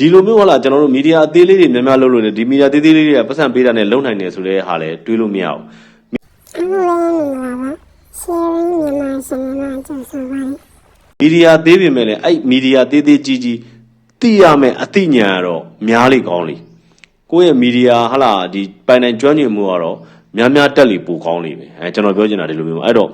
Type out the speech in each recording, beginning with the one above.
ဒီလိုမျိုးဟုတ်လားကျွန်တော်တို့မီဒီယာအသေးလေးတွေများများလုပ်လို့လေဒီမီဒီယာသေးသေးလေးတွေကပတ်စံပေးတာနဲ့လုံနိုင်တယ်ဆိုတဲ့ဟာလည်းတွေးလို့မရဘူးအခုလည်းမင်္ဂလာပါ sharing မြန်မာစင်မှာကြိုဆိုပါရစေမီဒီယာသေးပေမဲ့လည်းအဲ့မီဒီယာသေးသေးကြီးကြီးသိရမယ်အသိဉာဏ်ကတော့များလေကောင်းလေကိုယ့်ရဲ့မီဒီယာဟာလာဒီပိုင်နိုင်ကျွမ်းကျင်မှုကတော့များများတက်လေပိုကောင်းလေပဲအဲကျွန်တော်ပြောချင်တာဒီလိုမျိုးအဲ့တော့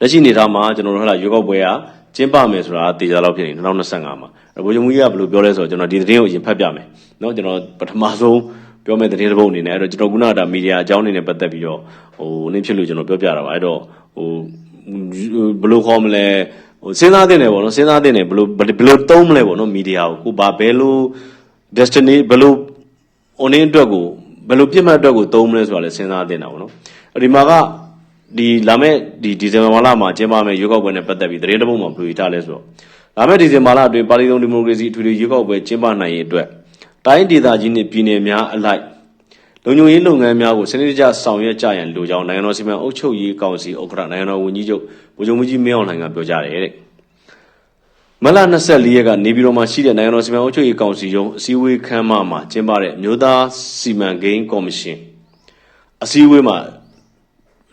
လက်ရှိအနေထားမှာကျွန်တော်တို့ဟာလာရွေးကောက်ပွဲက ကျင်းပမယ်ဆိုတာတေချာလောက်ဖြစ်နေ2025မှာအဲ့ဘိုးချုပ်မူကြီးကဘယ်လိုပြောလဲဆိုတော့ကျွန်တော်ဒီသတင်းကိုအရင်ဖတ်ပြမယ်เนาะကျွန်တော်ပထမဆုံးပြောမယ့်သတင်းတစ်ပုဒ်အနေနဲ့အဲ့တော့ကျွန်တော်ခုနကဒါမီဒီယာအကြောင်းအနေနဲ့ပတ်သက်ပြီးတော့ဟိုနင်းဖြစ်လို့ကျွန်တော်ပြောပြတာပါအဲ့တော့ဟိုဘယ်လိုခေါ်မလဲဟိုစဉ်းစားတင်တယ်ပေါ့နော်စဉ်းစားတင်တယ်ဘယ်လိုဘယ်လိုသုံးမလဲပေါ့နော်မီဒီယာကိုကိုဘာဘယ်လို destiny ဘယ်လို online အတွက်ကိုဘယ်လိုပြစ်မှတ်အတွက်ကိုသုံးမလဲဆိုတာလည်းစဉ်းစားတင်တာပေါ့နော်အဲ့ဒီမှာက ဒီလာမယ့်ဒီဒီဇင်ဘာလမှာကျင်းပမယ့်ရွေးကောက်ပွဲနဲ့ပတ်သက်ပြီးသတင်းတစ်ပုဒ်မှာဘယ်လိုရေးထားလဲဆိုတော့လာမယ့်ဒီဇင်ဘာလအတွင်းပါတီစုံဒီမိုကရေစီအထွေထွေရွေးကောက်ပွဲကျင်းပနိုင်ရေးအတွက်တိုင်းဒေသကြီးနှင့်ပြည်နယ်များအလိုက်လုံခြုံရေးလုပ်ငန်းများကိုစနစ်တကျဆောင်ရွက်ကြရန်လိုကြောင်းနိုင်ငံတော်စီမံအုပ်ချုပ်ရေးကောင်စီဥက္ကဋ္ဌနိုင်ငံတော်ဝန်ကြီးချုပ်ဗိုလ်ချုပ်မှုကြီးမင်းအောင်လှိုင်ကပြောကြားတယ်တဲ့မလ24ရက်ကနေပြည်တော်မှာရှိတဲ့နိုင်ငံတော်စီမံအုပ်ချုပ်ရေးကောင်စီရုံးအစည်းအဝေးခန်းမမှာကျင်းပတဲ့မြို့သားစီမံကိန်းကော်မရှင်အစည်းအဝေးမှာ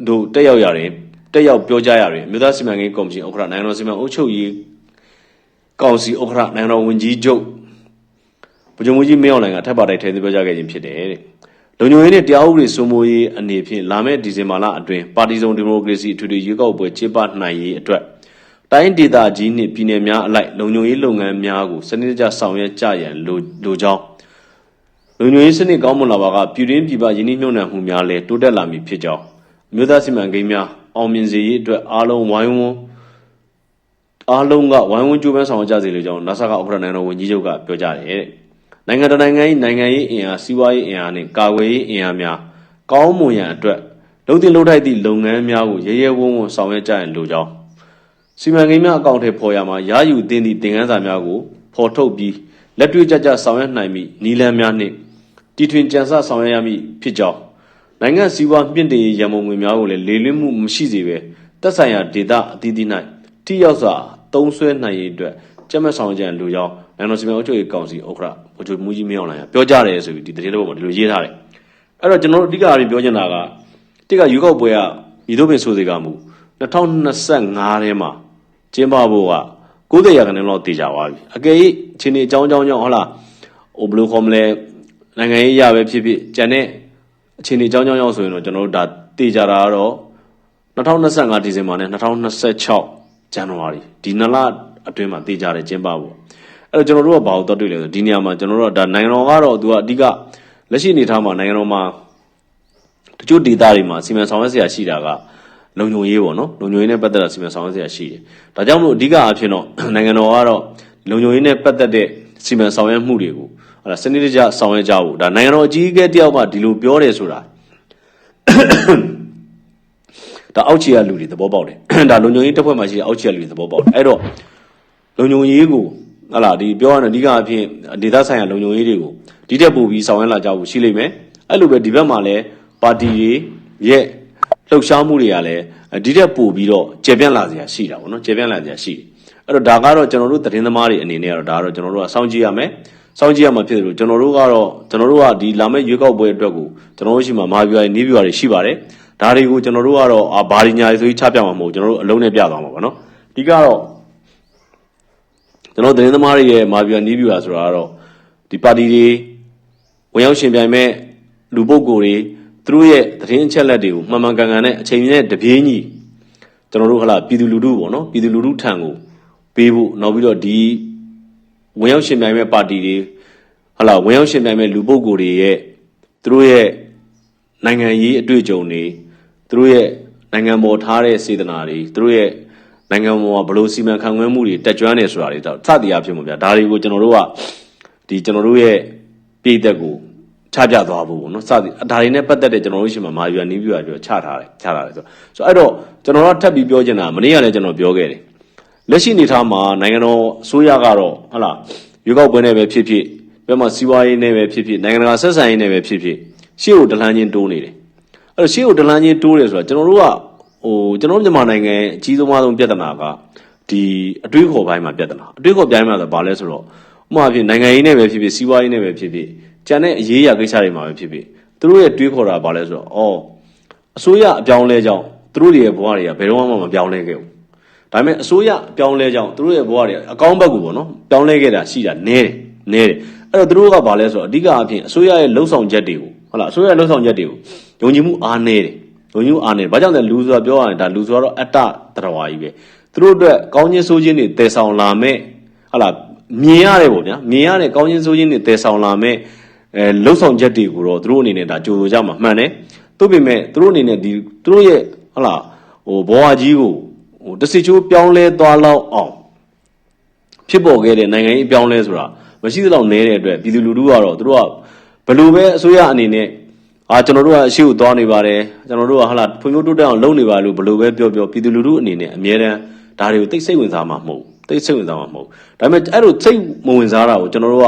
တို့တက်ရောက်ရတယ်တက်ရောက်ပြောကြားရတယ်မြို့သားစီမံကိန်းကော်မရှင်ဥက္ကဋ္ဌနိုင်ငံတော်စီမံအုပ်ချုပ်ရေးကောင်စီဥက္ကဋ္ဌနိုင်ငံတော်ဝန်ကြီးချုပ်ဗိုလ်ချုပ်မှုကြီးမင်းအောင်လှိုင်ကထပ်ပါတိုက်ထဲသွင်းပြောကြားခဲ့ခြင်းဖြစ်တယ်တဲ့လုံခြုံရေးနဲ့တရားဥပဒေစိုးမိုးရေးအနေဖြင့်လာမယ့်ဒီဇင်ဘာလအတွင်းပါတီစုံဒီမိုကရေစီအထွေထွေရွေးကောက်ပွဲကျင်းပနိုင်ရေးအတွက်တိုင်းဒေသကြီးနှင့်ပြည်နယ်များအလိုက်လုံခြုံရေးလုပ်ငန်းများကိုစနစ်တကျဆောင်ရွက်ကြရန်လိုလိုကြောင်းလုံခြုံရေးစနစ်ကောင်းမွန်လာပါကပြည်တွင်းပြည်ပယင်းနှိမ့်ညွန့်နှံမှုများလည်းတိုးတက်လာမည်ဖြစ်ကြောင်းအ မျိုးသားစီမံကိန်းများအောင်မြင်စေရေးအတွက်အားလုံးဝိုင်းဝန်းအားလုံးကဝိုင်းဝန်းကြိုးပမ်းဆောင်ရွက်ကြစေလိုကြောင်း NASA ကဥက္ကဋ္ဌနိုင်ငံတော်ဝန်ကြီးချုပ်ကပြောကြားတယ်တဲ့နိုင်ငံတော်နိုင်ငံ၏နိုင်ငံရေးအင်အားစီးပွားရေးအင်အားနှင့်ကာကွယ်ရေးအင်အားများကောင်းမွန်ရန်အတွက်လုံတင်လုံထိုက်သည့်လုပ်ငန်းများကိုရဲရဲဝံ့ဝံ့ဆောင်ရွက်ကြရန်လိုကြောင်းစီမံကိန်းများအကောင့်ထဲပေါ်ရမှာရာယူသင်းသည့်သင်ခန်းစာများကိုဖော်ထုတ်ပြီးလက်တွေ့ကျကျဆောင်ရွက်နိုင်မိနီလန်းများနှင့်တီထွင်ကြံစဆောင်ရွက်ရမည်ဖြစ်ကြောင်း နိုင်ငံစည်းဝါးမြင့်တင်ရေးရန်ပုံငွေများကိုလည်းလေလွင့်မှုမရှိစေဘဲသက်ဆိုင်ရာဒေသအသီးသီး၌ထိရောက်စွာသုံးစွဲနိုင်ရေးအတွက်ကြက်မဲ့ဆောင်ကြံလိုကြောင်းနိုင်ငံတော်စီမံအုပ်ချုပ်ရေးကောင်စီဥက္ကဋ္ဌဗိုလ်ချုပ်မူကြီးမင်းအောင်လှိုင်ကပြောကြားတယ်ဆိုပြီးဒီသတင်းတော်မှာဒီလိုရေးထားတယ်အဲ့တော့ကျွန်တော်တို့အဓိကအရင်ပြောချင်တာကတိကယူကောက်ပွဲကဤသို့ပင်ဆိုစေကမူ2025ထဲမှာကျင်းပဖို့က90ရာခိုင်နှုန်းလောက်တည်ကြပါပြီအကယ်၍အချိန်ဒီအကြောင်းအကြောင်းကြောင့်ဟုတ်လားဟိုဘယ်လိုခေါ်မလဲနိုင်ငံရေးရပဲဖြစ်ဖြစ်ကြံတဲ့ အချိန်ဒီအကြောင်းအကြောင်းကြောင့်ဆိုရင်တော့ကျွန်တော်တို့ဒါတည်ကြတာကတော့2025ဒီဇင်ဘာနဲ့2026ဇန်နဝါရီဒီနှစ်လအတွင်းမှာတည်ကြတယ်ကျင်းပဖို့အဲ့တော့ကျွန်တော်တို့ကဘာလို့တော့တွေ့လဲဆိုဒီနေရာမှာကျွန်တော်တို့ကဒါနိုင်ငံတော်ကတော့သူကအဓိကလက်ရှိအနေထားမှာနိုင်ငံတော်မှာတချို့ဒေသတွေမှာစီမံဆောင်ရွက်စရာရှိတာကလုံခြုံရေးပေါ့နော်လုံခြုံရေးနဲ့ပတ်သက်တာစီမံဆောင်ရွက်စရာရှိတယ်။ဒါကြောင့်မလို့အဓိကအဖြစ်တော့နိုင်ငံတော်ကတော့လုံခြုံရေးနဲ့ပတ်သက်တဲ့စီမံဆောင်ရွက်မှုတွေကို ဟလာစနစ်တကျဆောင်ရွက်ကြဖို့ဒါနိုင်ငံတော်အကြီးအကဲတယောက်ကဒီလိုပြောတယ်ဆိုတာဒါအောက်ခြေကလူတွေသဘောပေါက်တယ်။ဒါလုံခြုံရေးတပ်ဖွဲ့မှာရှိတဲ့အောက်ခြေကလူတွေသဘောပေါက်တယ်။အဲ့တော့လုံခြုံရေးကိုဟလာဒီပြောရရင်အဓိကအဖြစ်ဒေသဆိုင်ရာလုံခြုံရေးတွေကိုဒီတက်ပို့ပြီးဆောင်ရွက်လာကြဖို့ရှိလိမ့်မယ်။အဲ့လိုပဲဒီဘက်မှာလည်းပါတီတွေရဲ့လှုပ်ရှားမှုတွေကလည်းဒီတက်ပို့ပြီးတော့ကျေပြန့်လာစရာရှိတာပေါ့နော်ကျေပြန့်လာစရာရှိတယ်အဲ့တော့ဒါကတော့ကျွန်တော်တို့သတင်းသမားတွေအနေနဲ့ကတော့ဒါကတော့ကျွန်တော်တို့ကစောင့်ကြည့်ရမယ် စောင့်ကြည့်ရမှာဖြစ်တယ်လို့ကျွန်တော်တို့ကတော့ကျွန်တော်တို့ကဒီလာမယ့်ရွေးကောက်ပွဲအတွက်ကိုကျွန်တော်တို့ရှိမှာမာပြွားနေပြွားတွေရှိပါတယ်ဒါတွေကိုကျွန်တော်တို့ကတော့အာဘာဒီညာတွေဆိုပြီးချပြမှာမဟုတ်ကျွန်တော်တို့အလုံးနဲ့ပြသွားမှာပါနော်ဒီကတော့ကျွန်တော်သတင်းသမားတွေရဲ့မာပြွားနေပြွားဆိုတာကတော့ဒီပါတီတွေဝင်ရောက်ရှင်ပြိုင်မဲ့လူပုဂ္ဂိုလ်တွေသူတို့ရဲ့သတင်းအချက်လက်တွေကိုမှန်မှန်ကန်ကန်နဲ့အချိန်နဲ့တပြေးညီကျွန်တော်တို့ဟလာပြည်သူလူထုပေါ့နော်ပြည်သူလူထုထံကိုပေးဖို့နောက်ပြီးတော့ဒီ ဝင်ရောက်ရှင်ပြိုင်မဲ့ပါတီတွေဟလာဝင်ရောက်ရှင်ပြိုင်မဲ့လူပုဂ္ဂိုလ်တွေရဲ့သူတို့ရဲ့နိုင်ငံရေးအတွေ့အကြုံတွေသူတို့ရဲ့နိုင်ငံပေါ်ထားတဲ့စေတနာတွေသူတို့ရဲ့နိုင်ငံပေါ်မှာဘယ်လိုစီမံခန့်ခွဲမှုတွေတက်ကြွနေဆိုတာတွေတော့စသည်အဖြစ်မှာဗျာဒါတွေကိုကျွန်တော်တို့ကဒီကျွန်တော်တို့ရဲ့ပြည်သက်ကိုချပြသွားဖို့ပေါ့နော်စသည်ဒါတွေနဲ့ပတ်သက်တဲ့ကျွန်တော်တို့ရှိမှာမာယူနီးပြူပြောချထားတယ်ချထားတယ်ဆိုဆိုအဲ့တော့ကျွန်တော်တို့ထပ်ပြီးပြောချင်တာမနေ့ကလည်းကျွန်တော်ပြောခဲ့တယ် လက်ရှိအနေထားမှာနိုင်ငံတော်အစိုးရကတော့ဟလာရွေးကောက်ပွဲနဲ့ပဲဖြစ်ဖြစ်ပြမစီးပွားရေးနဲ့ပဲဖြစ်ဖြစ်နိုင်ငံတကာဆက်ဆံရေးနဲ့ပဲဖြစ်ဖြစ်ရှေ့ကိုဒလန်းချင်းတိုးနေတယ်အဲ့တော့ရှေ့ကိုဒလန်းချင်းတိုးတယ်ဆိုတာကျွန်တော်တို့ကဟိုကျွန်တော်မြန်မာနိုင်ငံအကြီးဆုံးဆုံးပြဿနာကဒီအတွေးခေါ်ပိုင်းမှာပြဿနာအတွေးခေါ်ပိုင်းမှာဆိုဘာလဲဆိုတော့ဟဥပမာဖြစ်နိုင်ငံရေးနဲ့ပဲဖြစ်ဖြစ်စီးပွားရေးနဲ့ပဲဖြစ်ဖြစ်ကြံတဲ့အရေးအရာကိစ္စတွေမှာပဲဖြစ်ဖြစ်သူတို့ရဲ့တွေးခေါ်တာဘာလဲဆိုတော့အော်အစိုးရအပြောင်းလဲကြောင့်သူတို့တွေရဲ့ဘဝတွေကဘယ်တော့မှမပြောင်းလဲခဲ့ဘူး ဒါပေမဲ့အစိုးရအပြောင်းလဲကြောင့်သူတို့ရဲ့ဘဝတွေအကောင်းဘက်ကိုပေါ့နော်ပြောင်းလဲခဲ့တာရှိတာနည်းတယ်နည်းတယ်အဲ့တော့သူတို့ကဘာလဲဆိုတော့အဓိကအဖြစ်အစိုးရရဲ့လှုပ်ဆောင်ချက်တွေကိုဟုတ်လားအစိုးရရဲ့လှုပ်ဆောင်ချက်တွေကိုယုံကြည်မှုအားနည်းတယ်ယုံကြည်မှုအားနည်းတယ်ဘာကြောင့်လဲလူဆိုတာပြောရရင်ဒါလူဆိုတော့အတ္တတရဝါကြီးပဲသူတို့အတွက်ကောင်းခြင်းဆိုးခြင်းတွေတည်ဆောင်လာမဲ့ဟုတ်လားမြင်ရတယ်ပေါ့ဗျာမြင်ရတဲ့ကောင်းခြင်းဆိုးခြင်းတွေတည်ဆောင်လာမဲ့အဲလှုပ်ဆောင်ချက်တွေကိုတော့သူတို့အနေနဲ့ဒါကြိုးကြမှာမှန်တယ်သို့ပေမဲ့သူတို့အနေနဲ့ဒီသူတို့ရဲ့ဟုတ်လားဟိုဘဝကြီးကို ဟိုတစီချိုးပြောင်းလဲသွားလောက်အောင်ဖြစ်ပေါ်ခဲ့တဲ့နိုင်ငံရေးအပြောင်းလဲဆိုတာမရှိသလောက်နည်းတဲ့အတွက်ပြည်သူလူထုကတော့သူတို့ကဘယ်လိုပဲအစိုးရအနေနဲ့အာကျွန်တော်တို့ကအရှိကိုသွားနေပါတယ်ကျွန်တော်တို့ကဟာလာဖွံ့ဖြိုးတိုးတက်အောင်လုပ်နေပါလို့ဘယ်လိုပဲပြောပြောပြည်သူလူထုအနေနဲ့အများတန်းဒါတွေကိုသိစိတ်ဝင်စားမှာမဟုတ်သိစိတ်ဝင်စားမှာမဟုတ်ဒါပေမဲ့အဲ့လိုစိတ်မဝင်စားတာကိုကျွန်တော်တို့က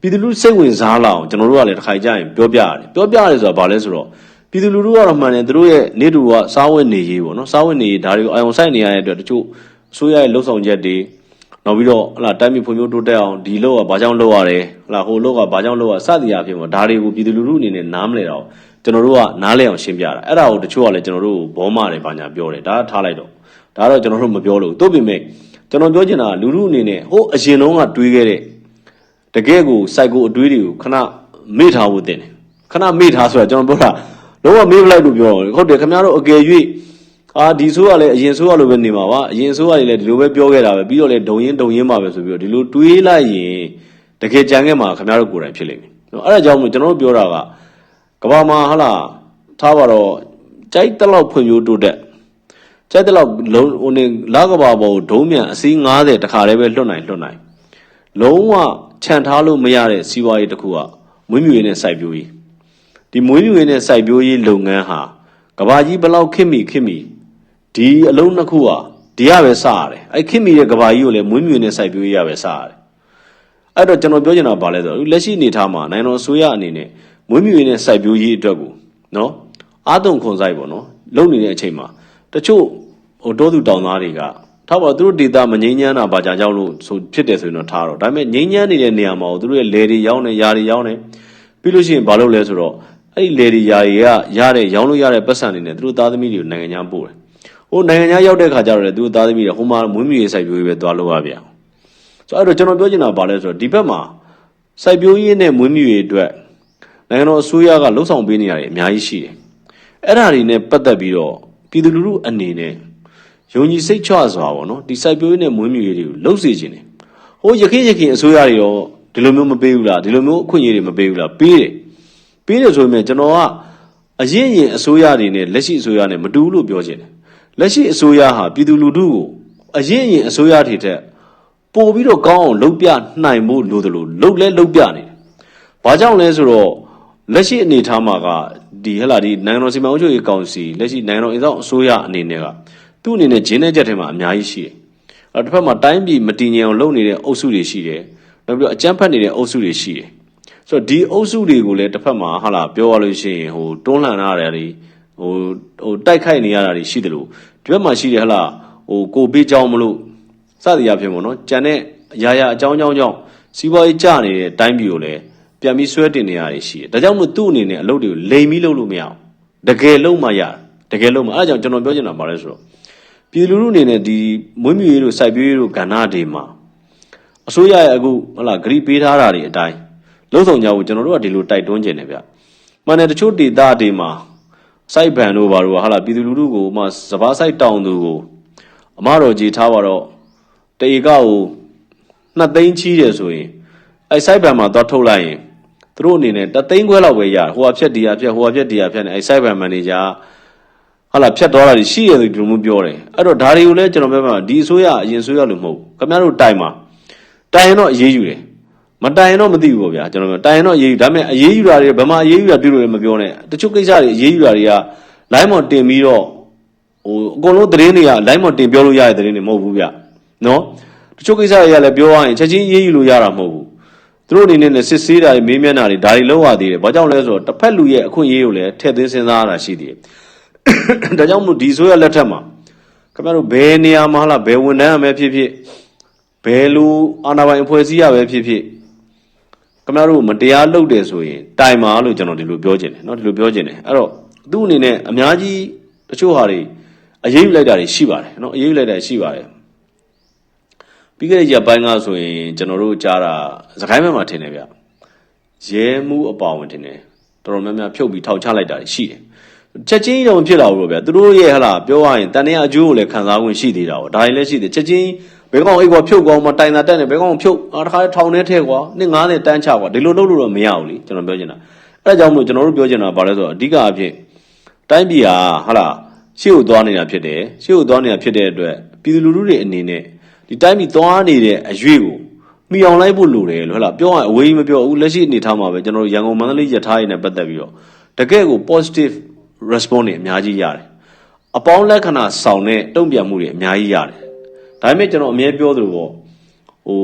ပြည်သူလူထုစိတ်ဝင်စားလာအောင်ကျွန်တော်တို့ကလည်းတစ်ခါကြရင်ပြောပြရတယ်ပြောပြရတယ်ဆိုတာဘာလဲဆိုတော့ ပြည်သူလူထုကတော့မှန်တယ်သူတို့ရဲ့နေတူကစားဝတ်နေရေးပေါ့နော်စားဝတ်နေရေးဒါတွေကိုအာရုံစိုက်နေရတဲ့အတွက်တချို့အစိုးရရဲ့လှုပ်ဆောင်ချက်တွေနောက်ပြီးတော့ဟလာတိုင်းပြည်ဖွံ့ဖြိုးတိုးတက်အောင်ဒီလောက်ကဘာကြောင့်လုပ်ရတယ်ဟလာဟိုလောက်ကဘာကြောင့်လုပ်ရစသည်အဖြစ်ပေါ့ဒါတွေကိုပြည်သူလူထုအနေနဲ့နားမလဲတော့ကျွန်တော်တို့ကနားလဲအောင်ရှင်းပြတာအဲ့ဒါကိုတချို့ကလည်းကျွန်တော်တို့ဘောမတယ်ဘာညာပြောတယ်ဒါထားလိုက်တော့ဒါတော့ကျွန်တော်တို့မပြောလို့တို့ပြင်မဲ့ကျွန်တော်ပြောချင်တာကလူထုအနေနဲ့ဟိုအရင်တုန်းကတွေးခဲ့တဲ့တကယ်ကိုစိုက်ကိုအတွေးတွေကိုခဏမေ့ထားဖို့တင်တယ်ခဏမေ့ထားဆိုတာကျွန်တော်ပြောတာ လုံးဝမေ့ပလိုက်လို့ပြောတယ်ဟုတ်တယ်ခင်ဗျားတို့အကယ်၍အာဒီဆိုးကလည်းအရင်ဆိုးကလိုပဲနေမှာပါအရင်ဆိုးကလည်းဒီလိုပဲပြောခဲ့တာပဲပြီးတော့လည်းဒုံရင်ဒုံရင်ပါပဲဆိုပြီးတော့ဒီလိုတွေးလိုက်ရင်တကယ်ကြံခဲ့မှာခင်ဗျားတို့ကိုယ်တိုင်ဖြစ်လိမ့်မယ်နော်အဲ့ဒါကြောင့်မို့ကျွန်တော်တို့ပြောတာကကဘာမှာဟလာထားပါတော့ကြိုက်တလောက်ဖွံ့ဖြိုးတိုးတက်ကြိုက်တလောက်လုံးဟိုနေလာကဘာပေါ်ဒုံးမြန်အစီး90တခါတည်းပဲလွတ်နိုင်လွတ်နိုင်လုံးဝခြံထားလို့မရတဲ့စီးပွားရေးတစ်ခုကမွေးမြူရေးနဲ့စိုက်ပျိုးရေး ဒီမွေးမြူရေးနဲ့စိုက်ပျိုးရေးလုပ်ငန်းဟာကဘာကြီးဘလောက်ခင်မိခင်မိဒီအလုံးနှစ်ခုဟာဒီရပဲစရတယ်အဲ့ခင်မိတဲ့ကဘာကြီးကိုလည်းမွေးမြူရေးနဲ့စိုက်ပျိုးရေးရပဲစရတယ်အဲ့တော့ကျွန်တော်ပြောချင်တာဗာလဲဆိုတော့လက်ရှိအနေထားမှာနိုင်ငံတော်အစိုးရအနေနဲ့မွေးမြူရေးနဲ့စိုက်ပျိုးရေးအတွက်ကိုနော်အာတုံခွန်ဆိုင်ပေါ့နော်လုံနေတဲ့အချိန်မှာတချို့ဟိုတောသူတောင်သားတွေကထားပါတော့သူတို့ဒေတာမငိမ့်ညမ်းတာဘာကြောင့်ကြောင့်လို့ဆိုဖြစ်တယ်ဆိုရင်တော့ထားတော့ဒါပေမဲ့ငိမ့်ညမ်းနေတဲ့နေရာမှာသူတို့ရဲ့လေတွေရောင်းနေຢာတွေရောင်းနေပြီးလို့ရှိရင်ဘာလုပ်လဲဆိုတော့ အဲ့ဒီလေတွေຢာတွေကရတဲ့ရောင်းလို့ရတဲ့ပတ်စံတွေနဲ့သူတို့သားသမီးတွေကိုနိုင်ငံခြားပို့တယ်ဟိုနိုင်ငံခြားရောက်တဲ့ခါကျတော့လေသူတို့သားသမီးတွေဟိုမှာမွေးမြူရေးစိုက်ပျိုးရေးပဲသွားလို့ရပြန်ဆိုတော့အဲ့တော့ကျွန်တော်ပြောချင်တာဘာလဲဆိုတော့ဒီဘက်မှာစိုက်ပျိုးရေးနဲ့မွေးမြူရေးအတွက်နိုင်ငံတော်အစိုးရကလှုံ့ဆော်ပေးနေရတယ်အများကြီးရှိတယ်အဲ့ဒါတွေနဲ့ပတ်သက်ပြီးတော့ပြည်သူလူထုအနေနဲ့ယုံကြည်စိတ်ချစွာပေါ့နော်ဒီစိုက်ပျိုးရေးနဲ့မွေးမြူရေးတွေကိုလှုပ်စေခြင်းတယ်ဟိုရခင်ရခင်အစိုးရတွေရောဒီလိုမျိုးမပေးဘူးလားဒီလိုမျိုးအခွင့်အရေးတွေမပေးဘူးလားပေးတယ် ပေးတယ်ဆိုပေမဲ့ကျွန်တော်ကအရင်ရင်အစိုးရတွေနဲ့လက်ရှိအစိုးရနဲ့မတူဘူးလို့ပြောချင်တယ်လက်ရှိအစိုးရဟာပြည်သူလူထုကိုအရင်ရင်အစိုးရတွေထက်ပို့ပြီးတော့ကောင်းအောင်လုပ်ပြနိုင်ဖို့လိုတယ်လို့လုပ်လဲလုပ်ပြနေတယ်ဘာကြောင့်လဲဆိုတော့လက်ရှိအနေအထားမှာကဒီဟလာဒီနိုင်ငံတော်စီမံအုပ်ချုပ်ရေးကောင်စီလက်ရှိနိုင်ငံတော်အင်ဆောင်အစိုးရအနေနဲ့ကသူ့အနေနဲ့ဂျင်းတဲ့ချက်ထဲမှာအများကြီးရှိတယ်။အဲ့တစ်ဖက်မှာတိုင်းပြည်မတည်ငြိမ်အောင်လုပ်နေတဲ့အုပ်စုတွေရှိတယ်။နောက်ပြီးတော့အကြမ်းဖက်နေတဲ့အုပ်စုတွေရှိတယ်။ ဆိုတော့ဒီအုပ်စုတွေကိုလည်းတစ်ဖက်မှာဟာလာပြောရလို့ရှိရင်ဟိုတွန်းလှန်ရတာတွေဟိုဟိုတိုက်ခိုက်နေရတာတွေရှိတယ်လို့ဒီဘက်မှာရှိတယ်ဟလာဟိုကိုပေးကြောင်းမလို့စသည်အဖြစ်ပေါ့နော်ကြံတဲ့အရာရာအကြောင်းကြောင်းကြောင့်စီးပွားရေးကျနေတဲ့တိုင်းပြည်ကိုလည်းပြန်ပြီးဆွဲတင်နေရတာရှိတယ်။ဒါကြောင့်မို့သူ့အနေနဲ့အလုပ်တွေကိုလိမ်ပြီးလုပ်လို့မရအောင်တကယ်လုံးမှရတကယ်လုံးမှအဲဒါကြောင့်ကျွန်တော်ပြောချင်တာပါလဲဆိုတော့ပြည်လူလူအနေနဲ့ဒီမွေးမြူရေးတို့စိုက်ပျိုးရေးတို့ကဏ္ဍတွေမှာအစိုးရရဲ့အခုဟလာဂရိပေးထားတာတွေအတိုင်း လုံဆောင်ကြဖို့ကျွန်တော်တို့ကဒီလိုတိုက်တွန်းခြင်းတယ်ဗျ။မှန်တယ်တချို့ဒေသတွေမှာစိုက်ဘန်တို့ဘာတို့ကဟာလာပြည်သူလူထုကိုမှစပားစိုက်တောင်သူကိုအမတော်ကြီးထားပါတော့တေကကိုနှစ်သိန်းချီးတယ်ဆိုရင်အဲစိုက်ဘန်မှာသွားထုတ်လိုက်ရင်သူတို့အနေနဲ့တသိန်းခွဲလောက်ပဲရတယ်ဟိုဟာဖြက်ဒီဟာဖြက်ဟိုဟာဖြက်ဒီဟာဖြက်နေအဲစိုက်ဘန်မန်နေဂျာဟာလာဖြတ်သွားတာရှိရတယ်ဒီလိုမျိုးပြောတယ်အဲ့တော့ဒါတွေကိုလည်းကျွန်တော်ပြောမှာဒီအစိုးရအရင်အစိုးရလို့မဟုတ်ဘူးခင်ဗျားတို့တိုင်မှာတိုင်ရင်တော့အေးအေးယူတယ် မတိုင်ရင်တော့မသိဘူးပေါ့ဗျာကျွန်တော်ပြောတိုင်ရင်တော့အေးအေးယူဒါပေမဲ့အေးအေးယူတာတွေဘယ်မှာအေးအေးယူတာပြုလို့လည်းမပြောနဲ့တချို့ကိစ္စတွေအေးအေးယူတာတွေက line မော်တင်ပြီးတော့ဟိုအကုန်လုံးသတင်းတွေက line မော်တင်ပြောလို့ရတဲ့သတင်းတွေမဟုတ်ဘူးဗျနော်တချို့ကိစ္စတွေကလည်းပြောရရင်ချက်ချင်းအေးအေးယူလို့ရတာမဟုတ်ဘူးသူတို့အနေနဲ့လည်းစစ်ဆေးတာတွေမေးမြန်းတာတွေဒါတွေလောက်ရသေးတယ်ဘာကြောင့်လဲဆိုတော့တစ်ဖက်လူရဲ့အခွင့်အရေးကိုလည်းထည့်သွင်းစဉ်းစားရတာရှိသေးတယ်ဒါကြောင့်မို့ဒီဆိုရလက်ထက်မှာခင်ဗျားတို့ဘယ်နေရာမှာလားဘယ်ဝန်ထမ်းရမယ်ဖြစ်ဖြစ်ဘယ်လိုအာဏာပိုင်အဖွဲ့အစည်းရပဲဖြစ်ဖြစ် ခင်ဗျားတို့မတရားလုပ်တယ်ဆိုရင်တိုင်ပါလို့ကျွန်တော်ဒီလိုပြောချင်တယ်เนาะဒီလိုပြောချင်တယ်အဲ့တော့သူ့အနေနဲ့အများကြီးတချို့ဟာတွေအရေးယူလိုက်တာတွေရှိပါတယ်เนาะအရေးယူလိုက်တာရှိပါတယ်ပြီးခဲ့တဲ့ရက်ပိုင်းကဆိုရင်ကျွန်တော်တို့ကြားတာစကိုင်းဘက်မှာထင်တယ်ဗျရဲမှုအပါဝင်ထင်တယ်တော်တော်များများဖြုတ်ပြီးထောက်ချလိုက်တာတွေရှိတယ်ချက်ချင်းတော့မဖြစ်လာဘူးပေါ့ဗျာသူတို့ရဲ့ဟလာပြောရရင်တန်တဲ့အကျိုးကိုလည်းခံစား권ရှိသေးတာပေါ့ဒါတွေလည်းရှိသေးချက်ချင်း ဘယ်ကောင်အိတ်ကွာဖြုတ်ကောင်မတိုင်တာတက်နေဘယ်ကောင်ဖြုတ်အာတခါထောင်ထဲထဲကွာနှစ်90တန်းချကွာဒီလိုလုပ်လို့တော့မရဘူးလေကျွန်တော်ပြောချင်တာအဲဒါကြောင့်မလို့ကျွန်တော်တို့ပြောချင်တာဘာလဲဆိုတော့အဓိကအဖြစ်တိုင်းပြည်ဟာဟလာရှေ့ကိုသွားနေတာဖြစ်တယ်ရှေ့ကိုသွားနေတာဖြစ်တဲ့အတွက်ပြည်သူလူထုတွေအနေနဲ့ဒီတိုင်းပြည်သွားနေတဲ့အရွေ့ကိုမိအောင်လိုက်ဖို့လိုတယ်လို့ဟလာပြောရရင်အဝေးကြီးမပြောဘူးလက်ရှိအနေထားမှာပဲကျွန်တော်တို့ရန်ကုန်မန္တလေးရထားရည်နဲ့ပတ်သက်ပြီးတော့တကယ့်ကို positive response တွေအများကြီးရတယ်အပေါင်းလက္ခဏာဆောင်တဲ့တုံ့ပြန်မှုတွေအများကြီးရတယ် ဒါပေမဲ့ကျွန်တော်အမြဲပြောသလိုပေါ့ဟို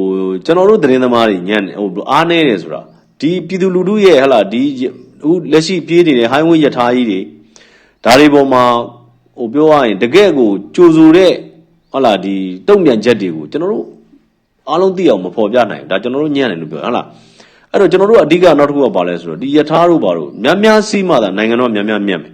ကျွန်တော်တို့သတင်းသမားတွေညံ့ဟိုအားနေတယ်ဆိုတာဒီပြည်သူလူထုရဲ့ဟလာဒီအခုလက်ရှိပြေးနေတဲ့ highway ရထားကြီးတွေဒါတွေပေါ်မှာဟိုပြောရရင်တကယ့်ကိုကြိုဆိုတဲ့ဟလာဒီတုံ့ပြန်ချက်တွေကိုကျွန်တော်တို့အားလုံးသိအောင်မဖော်ပြနိုင်ဘူးဒါကျွန်တော်တို့ညံ့တယ်လို့ပြောဟုတ်လားအဲ့တော့ကျွန်တော်တို့အဓိကနောက်တစ်ခုကဘာလဲဆိုတော့ဒီယထာတို့ဘာလို့များများစီးမှသာနိုင်ငံတော်များများမြတ်မယ်